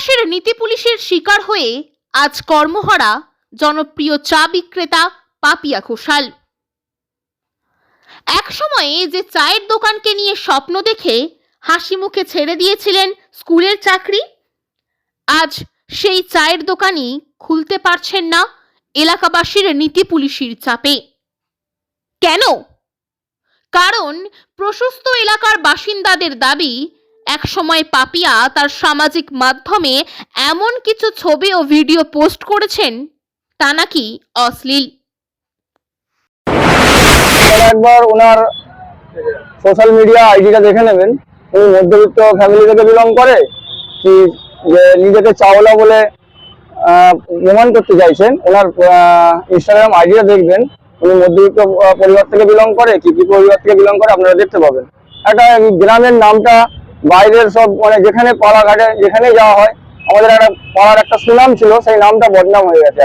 এলাকাবাসীর নীতি পুলিশের শিকার হয়ে আজ কর্মহারা জনপ্রিয় চা বিক্রেতা পাপিয়া ঘোষাল। এক সময়ে যে চায়ের দোকানকে নিয়ে স্বপ্ন দেখে হাসি মুখে ছেড়ে দিয়েছিলেন স্কুলের চাকরি, আজ সেই চায়ের দোকানই খুলতে পারছেন না এলাকাবাসীর নীতি পুলিশের চাপে। কেন? কারণ প্রশস্ত এলাকার বাসিন্দাদের দাবি একসময় পাপিয়া তার সামাজিক মাধ্যমে এমন কিছু ছবি ও ভিডিও পোস্ট করেছেন, তা নাকি অশ্লীল? একবার ওনার সোশ্যাল মিডিয়া আইডিটা দেখে নেবেন। উনি মধ্যবিত্ত ফ্যামিলি থেকে বিলং করে, কি নিজেকে চাওলা বলে প্রমাণ করতে চাইছেন। ওনার ইনস্টাগ্রাম আইডিটা দেখবেন। উনি মধ্যবিত্ত পরিবার থেকে বিলং করে, কি কি পরিবার থেকে বিলং করে আপনারা দেখতে পাবেন। একটা গ্রামের নামটা বাইরের সব মানে যেখানে পাড়াঘাটে যেখানে যাওয়া হয়, আমাদের একটা পাড়ার একটা সুনাম ছিল, সেই নামটা বদনাম হয়ে গেছে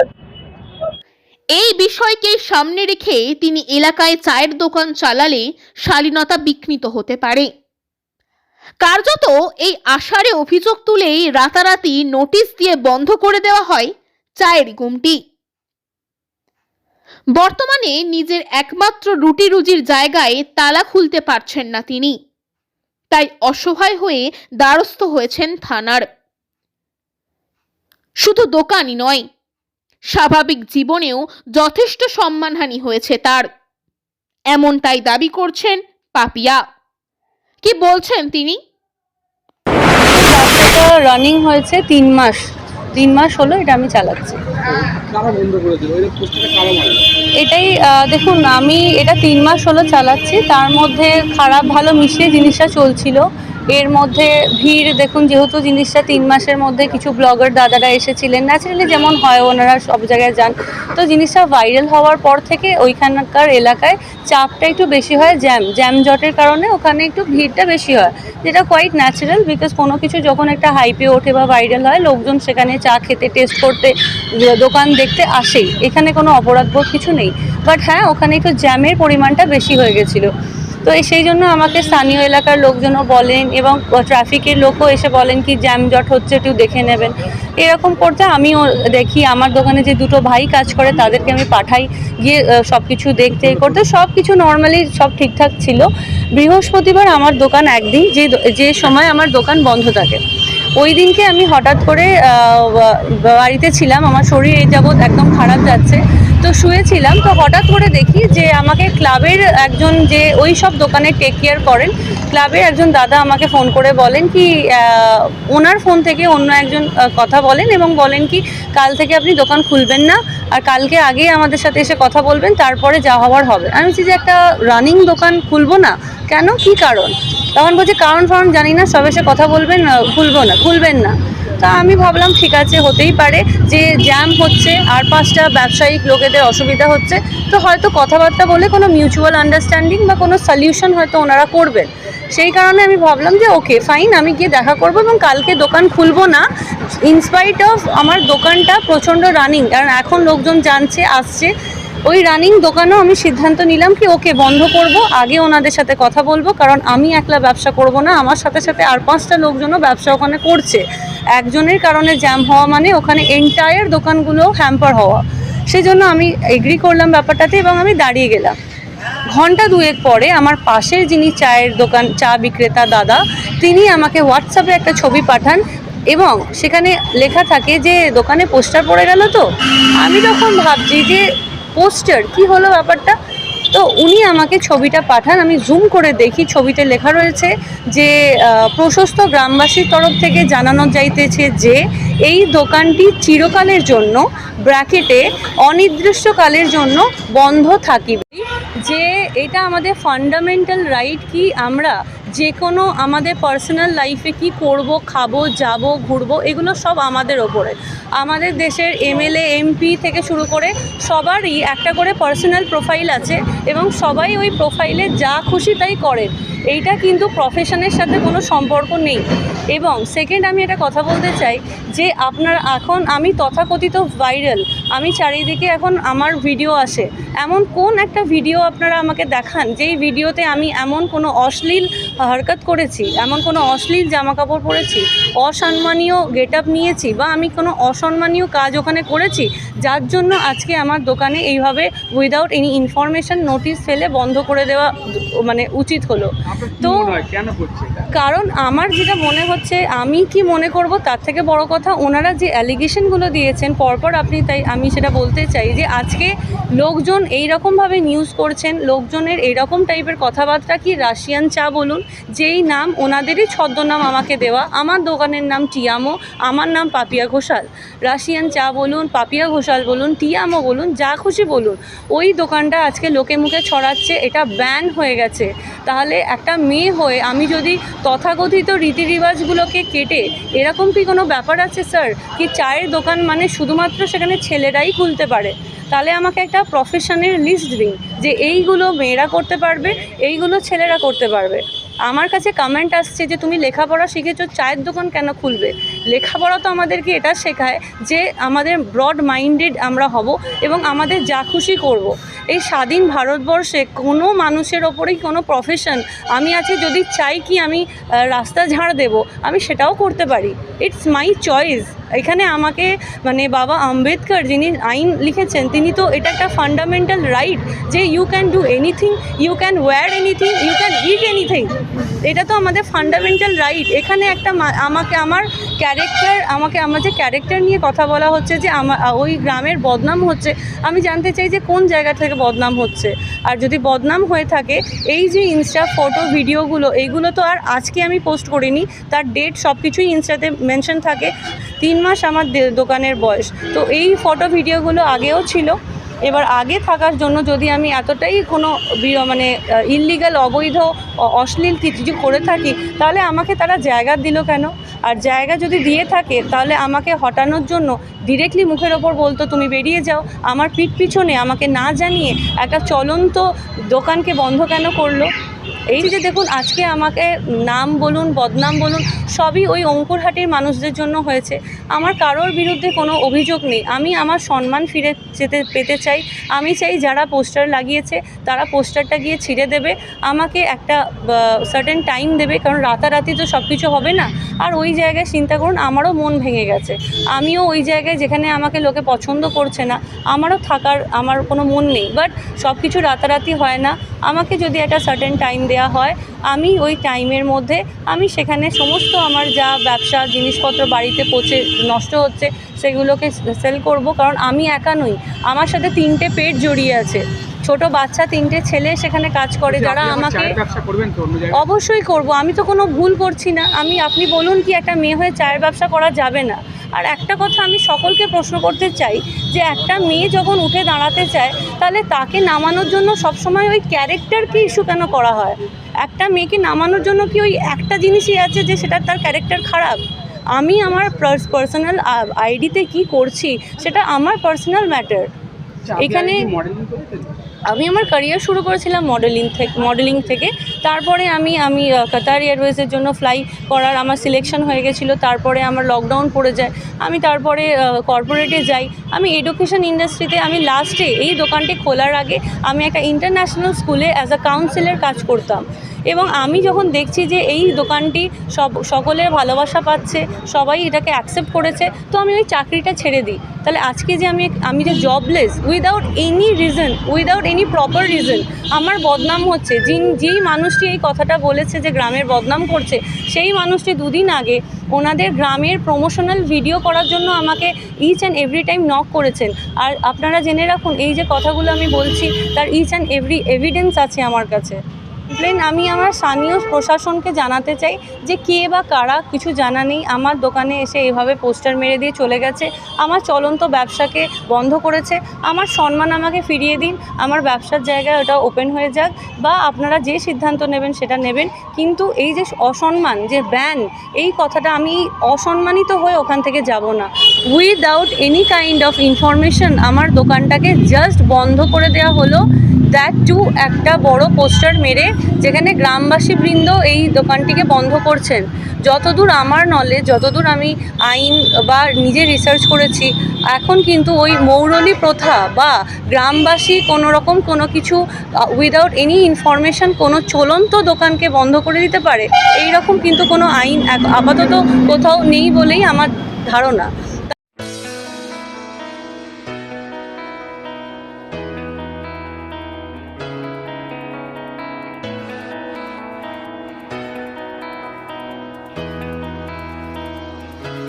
এই বিষয়কে সামনে রেখে তিনি এলাকায় চায়ের দোকান চালালে শালীনতা বিঘ্নিত হতে পারে। কার্যত এই আষাঢ়ে অভিযোগ তুলেই রাতারাতি নোটিশ দিয়ে বন্ধ করে দেওয়া হয় চায়ের গুমটি। বর্তমানে নিজের একমাত্র রুটি রুজির জায়গায় তালা খুলতে পারছেন না তিনি। তাই অসহায় হয়ে দ্বারস্থ হয়েছেন থানার। শুধু দোকানই নয়, স্বাভাবিক জীবনেও যথেষ্ট সম্মানহানি হয়েছে তার। এমনটাই দাবি করছেন পাপিয়া। কি বলছেন তিনি? রানিং হয়েছে তিন মাস। তিন মাস হলো এটা আমি চালাচ্ছি। এটাই দেখুন আমি এটা তিন মাস হলো চালাচ্ছি তার মধ্যে খারাপ ভালো মিশিয়ে জিনিসটা চলছিল। এর মধ্যে ভিড়, দেখুন যেহেতু জিনিসটা তিন মাসের মধ্যে কিছু ব্লগার দাদারা এসেছিলেন ন্যাচারালি যেমন হয় ওনারা সব জায়গায় যান। তো জিনিসটা ভাইরাল হওয়ার পর থেকে ওইখানকার এলাকায় চাপটা একটু বেশি হয়, জ্যাম জ্যাম জটের কারণে ওখানে একটু ভিড়টা বেশি হয়। যেটা কোয়াইট ন্যাচারাল বিকজ কোনো কিছু যখন একটা হাইপে ওঠে বা ভাইরাল হয়, লোকজন সেখানে চা খেতে টেস্ট করতে, দোকান দেখতে আসেই। এখানে কোনো অপরাধবোধ কিছু নেই। বাট হ্যাঁ ওখানে একটু জ্যামের পরিমাণটা বেশি হয়ে গেছিল। তো সেই জন্য আমাকে স্থানীয় এলাকার লোকজনও বলেন এবং ট্রাফিকের লোকও এসে বলেন কি জ্যাম জট হচ্ছে, একটু দেখে নেবেন। এরকম করতে আমিও দেখি, আমার দোকানে যে দুটো ভাই কাজ করে তাদেরকে আমি পাঠাই, গিয়ে সব কিছু দেখতে করতে। সব কিছু নর্মালি সব ঠিকঠাক ছিল। বৃহস্পতিবার আমার দোকান একদিন, যে যে সময় আমার দোকান বন্ধ থাকে। ওই দিনকে আমি হঠাৎ করে বাড়িতে ছিলাম। আমার শরীর এই যাবৎ একদম খারাপ যাচ্ছে। তো শুয়েছিলাম। তো হঠাৎ করে দেখি যে ক্লাবের একজন যে ওই সব দোকানে টেক কেয়ার করেন, ক্লাবের একজন দাদা আমাকে ফোন করে বলেন কি ওনার ফোন থেকে অন্য একজন কথা বলেন এবং বলেন কি, কাল থেকে আপনি দোকান খুলবেন না আর কালকে আগে আমাদের সাথে এসে কথা বলবেন, তারপরে যা হওয়ার হবে। আমি বলছি যে একটা রানিং দোকান খুলবো না? কেন? কি কারণ? তখন বলছে, কারণ ফারণ জানি না, সব এসে কথা বলবেন খুলবো না, খুলবেন না। তা আমি ভাবলাম ঠিক আছে, হতেই পারে যে জ্যাম হচ্ছে আর পাঁচটা ব্যবসায়িক লোকেদের অসুবিধা হচ্ছে। তো হয়তো কথাবার্তা বলে কোনো মিউচুয়াল আন্ডারস্ট্যান্ডিং বা কোনো সলিউশন হয়তো ওনারা করবেন। সেই কারণে আমি ভাবলাম যে ওকে ফাইন আমি গিয়ে দেখা করব এবং কালকে দোকান খুলবো না। ইনস্পাইট অফ আমার দোকানটা প্রচণ্ড রানিং কারণ এখন লোকজন জানছে, আসছে। ওই রানিং দোকানেও আমি সিদ্ধান্ত নিলাম কি, ওকে বন্ধ করব, আগে ওনাদের সাথে কথা বলব, কারণ আমি একলা ব্যবসা করব না, আমার সাথে সাথে আর পাঁচটা লোকজনও ব্যবসা ওখানে করছে। একজনের কারণে জ্যাম হওয়া মানে ওখানে এন্টায়ার দোকানগুলো হ্যাম্পার হওয়া। সেই জন্য আমি এগ্রি করলাম ব্যাপারটাতে এবং আমি দাঁড়িয়ে গেলাম। ঘণ্টা দুয়েক পরে আমার পাশের যিনি চায়ের দোকান, চা বিক্রেতা দাদা, তিনি আমাকে হোয়াটসঅ্যাপে একটা ছবি পাঠান এবং সেখানে লেখা থাকে যে, দোকানে পোস্টার পড়ে গেল তো। আমি তখন ভাবছি যে পোস্টার, কি হলো ব্যাপারটা? তো উনি আমাকে ছবিটা পাঠান, আমি জুম করে দেখি, ছবিতে লেখা রয়েছে যে প্রশস্ত গ্রামবাসীর তরফ থেকে জানানো যাইতেছে যে, এই দোকানটি চিরকালের জন্য, ব্র্যাকেটে, অনির্দিষ্টকালের জন্য বন্ধ থাকিবে। যে, এটা আমাদের ফান্ডামেন্টাল রাইট কি? আমরা যে কোনো আমাদের পার্সোনাল লাইফে কি করব, খাব, যাব, ঘুরবো, এগুলো সব আমাদের ওপরে। আমাদের দেশের এমএলএ এমপি থেকে শুরু করে সবারই একটা করে পার্সোনাল প্রোফাইল আছে এবং সবাই ওই প্রোফাইলে যা খুশি তাই করেন এইটা কিন্তু প্রফেশনের সাথে কোনো সম্পর্ক নেই। এবং সেকেন্ড আমি এটা কথা বলতে চাই যে আপনার এখন আমি তথাকথিত ভাইরাল আমি চারিদিকে এখন আমার ভিডিও আসে। এমন কোন একটা ভিডিও আপনারা আমাকে দেখান, যেই ভিডিওতে আমি এমন কোনো অশ্লীল হরকত করেছি এমন কোনো অশ্লীল জামা কাপড় পরেছি অসম্মানীয় গেট আপ নিয়েছি বা আমি কোনো অসম্মানীয় কাজ ওখানে করেছি যার জন্য আজকে আমার দোকানে এইভাবে উইদাউট এনি ইনফরমেশন নোটিশ ফেলে বন্ধ করে দেওয়া মানে উচিত হলো। তো কারণ আমার যেটা মনে হচ্ছে আমি কি মনে করব তার থেকে বড় কথা ওনারা যে অ্যালিগেশনগুলো দিয়েছেন পরপর আপনি তাই আমি সেটা বলতে চাই যে আজকে লোকজন এই রকমভাবে নিউজ করছেন লোকজনের এইরকম টাইপের কথাবার্তা কি রাশিয়ান চা বলুন যেই নাম ওনাদেরই ছদ্মনাম আমাকে দেওয়া। আমার দোকানের নাম টিয়ামো, আমার নাম পাপিয়া ঘোষাল। রাশিয়ান চা বলুন, পাপিয়া ঘোষাল বলুন, টিয়ামো বলুন, যা খুশি বলুন। ওই দোকানটা আজকে লোকে মুখে ছড়াচ্ছে, এটা ব্যান হয়ে গেছে। তাহলে একটা মেয়ে হয়ে আমি যদি তথাকথিত রীতিরিবাজগুলোকে কেটে, এরকম কি কোনো ব্যাপার আছে, স্যার? কি চায়ের দোকান মানে শুধুমাত্র সেখানে ছেলেরাই খুলতে পারে? তাহলে আমাকে একটা প্রফেশনের লিস্ট দিন যে এইগুলো মেয়েরা করতে পারবে, এইগুলো ছেলেরা করতে পারবে। আমার কাছে কমেন্ট আসছে যে তুমি লেখাপড়া শিখেছো চায়ের দোকান কেন খুলবে? লেখাপড়া তো আমাদেরকে এটা শেখায় যে আমাদের ব্রড মাইন্ডেড আমরা হব এবং আমাদের যা খুশি করব। এই স্বাধীন ভারতবর্ষে কোনো মানুষের ওপরেই কোনো প্রফেশন আমি আজকে যদি চাই কি আমি রাস্তা ঝাড় দেব, আমি সেটাও করতে পারি। ইটস মাই চয়েস এখানে আমাকে মানে বাবা আম্বেদকর যিনি আইন লিখেছেন, তিনি তো এটা একটা ফান্ডামেন্টাল রাইট যে you can do anything you can wear anything you can eat anything এটা তো আমাদের ফান্ডামেন্টাল রাইট এখানে একটা আমাকে, আমার ক্যারেক্টার আমাকে, আমার যে ক্যারেক্টার নিয়ে কথা বলা হচ্ছে যে আমার ওই গ্রামের বদনাম হচ্ছে, আমি জানতে চাই যে কোন জায়গা থেকে বদনাম হচ্ছে। আর যদি বদনাম হয়ে থাকে, এই যে ইনস্টা ফটো ভিডিওগুলো এইগুলো তো আর আজকে আমি পোস্ট করিনি, তার ডেট সব কিছুই ইনস্টাতে মেনশন থাকে। তিন মাস আমার দোকানের বয়স। তো এই ফটো ভিডিওগুলো আগেও ছিল। এবার আগে থাকার জন্য যদি আমি এতটাই কোনো মানে ইললিগাল অবৈধ অশ্লীল কিছু করে থাকি, তাহলে আমাকে তারা জায়গা দিল কেন? আর জায়গা যদি দিয়ে থাকে, তাহলে আমাকে হটানোর জন্য ডিরেক্টলি মুখের ওপর বলতো, তুমি বেরিয়ে যাও। আমার পিঠ পিছনে আমাকে না জানিয়ে একটা চলন্ত দোকানকে বন্ধ কেন করল? এই যে দেখুন, আজকে আমাকে নাম বলুন, বদনাম বলুন, সবই ওই অঙ্কুরহাটির মানুষদের জন্য হয়েছে। আমার কারোর বিরুদ্ধে কোনো অভিযোগ নেই। আমি আমার সম্মান ফিরে যেতে পেতে চাই। আমি চাই যারা পোস্টার লাগিয়েছে, তারা পোস্টারটা গিয়ে ছিঁড়ে দেবে। আমাকে একটা সার্টেন টাইম দেবে, কারণ রাতারাতি তো সব কিছু হবে না। আর ওই জায়গায় চিন্তা করুন, আমারও মন ভেঙে গেছে। আমিও ওই জায়গায় যেখানে আমাকে লোকে পছন্দ করছে না, আমারও থাকার, আমার কোনো মন নেই। বাট সব কিছু রাতারাতি হয় না। আমাকে যদি একটা সার্টেন টাইম দেওয়া হয় আমি ওই টাইমের মধ্যে আমি সেখানে সমস্ত আমার যা ব্যবসা জিনিসপত্র বাড়িতে পচে নষ্ট হচ্ছে সেগুলোকে সেল করব কারণ আমি একা নই। আমার সাথে তিনটে পেট জড়িয়ে আছে। ছোট বাচ্চা তিনটে ছেলে সেখানে কাজ করে যারা আমাকে অবশ্যই করব। আমি তো কোনো ভুল করছি না। আমি আপনি বলুন কি একটা মেয়ে হয়ে চায়ের ব্যবসা করা যাবে না? আর একটা কথা আমি সকলকে প্রশ্ন করতে চাই যে একটা মেয়ে যখন উঠে দাঁড়াতে চায়, তাহলে তাকে নামানোর জন্য সবসময় ওই ক্যারেক্টারকে ইস্যু কেন করা হয়? একটা মেয়েকে নামানোর জন্য কি ওই একটা জিনিসই আছে যে সেটা তার ক্যারেক্টার খারাপ? আমি আমার পার্সোনাল আইডিতে কি করছি, সেটা আমার পার্সোনাল ম্যাটার এখানে- আমি আমার ক্যারিয়ার শুরু করেছিলাম মডেলিং থেকে মডেলিং থেকে। তারপরে আমি আমি কাতার এয়ারওয়েজের জন্য ফ্লাই করার আমার সিলেকশন হয়ে গেছিল। তারপরে আমার লকডাউন পড়ে যায়। আমি তারপরে কর্পোরেটে যাই। আমি এডুকেশন ইন্ডাস্ট্রিতে আমি লাস্টে এই দোকানটি খোলার আগে আমি একটা ইন্টারন্যাশনাল স্কুলে অ্যাজ আ কাউন্সিলের কাজ করতাম। এবং আমি যখন দেখছি যে এই দোকানটি সব সকলের ভালোবাসা পাচ্ছে সবাই এটাকে অ্যাকসেপ্ট করেছে তো আমি ওই চাকরিটা ছেড়ে দিই। তাহলে আজকে যে আমি আমি যে jobless without any reason without any proper reason আমার বদনাম হচ্ছে। যিন যেই মানুষটি এই কথাটা বলেছে যে গ্রামের বদনাম করছে, সেই মানুষটি দুদিন আগে ওনাদের গ্রামের প্রমোশনাল ভিডিও করার জন্য আমাকে each and every time knock করেছেন। আর আপনারা জেনে রাখুন, এই যে কথাগুলো আমি বলছি, তার ইচ অ্যান্ড এভরি এভিডেন্স আছে আমার কাছে। প্লেন আমি আমার স্থানীয় প্রশাসনকে জানাতে চাই যে কে বা কারা, কিছু জানা নেই। আমার দোকানে এসে এভাবে পোস্টার মেরে দিয়ে চলে গেছে। আমার চলন্ত ব্যবসাকে বন্ধ করেছে। আমার সম্মান আমাকে ফিরিয়ে দিন। আমার ব্যবসার জায়গায় ওটা ওপেন হয়ে যাক বা আপনারা যে সিদ্ধান্ত নেবেন সেটা নেবেন। কিন্তু এই যে অসম্মান, যে ব্যান এই কথাটা আমি অসম্মানিত হয়ে ওখান থেকে যাব না। Without any kind of information আমার দোকানটাকে জাস্ট বন্ধ করে দেওয়া হলো। দ্যাট টু একটা বড় পোস্টার মেরে যেখানে গ্রামবাসী বৃন্দ এই দোকানটিকে বন্ধ করছেন। যতদূর আমার নলেজ যতদূর আমি আইন বা নিজে রিসার্চ করেছি, এখন কিন্তু ওই মৌরলি প্রথা বা গ্রামবাসী কোনো রকম কোনো কিছু উইদাউট এনি ইনফরমেশন কোনো চলন্ত দোকানকে বন্ধ করে দিতে পারে এই রকম কিন্তু কোনো আইন আপাতত কোথাও নেই বলেই আমার ধারণা।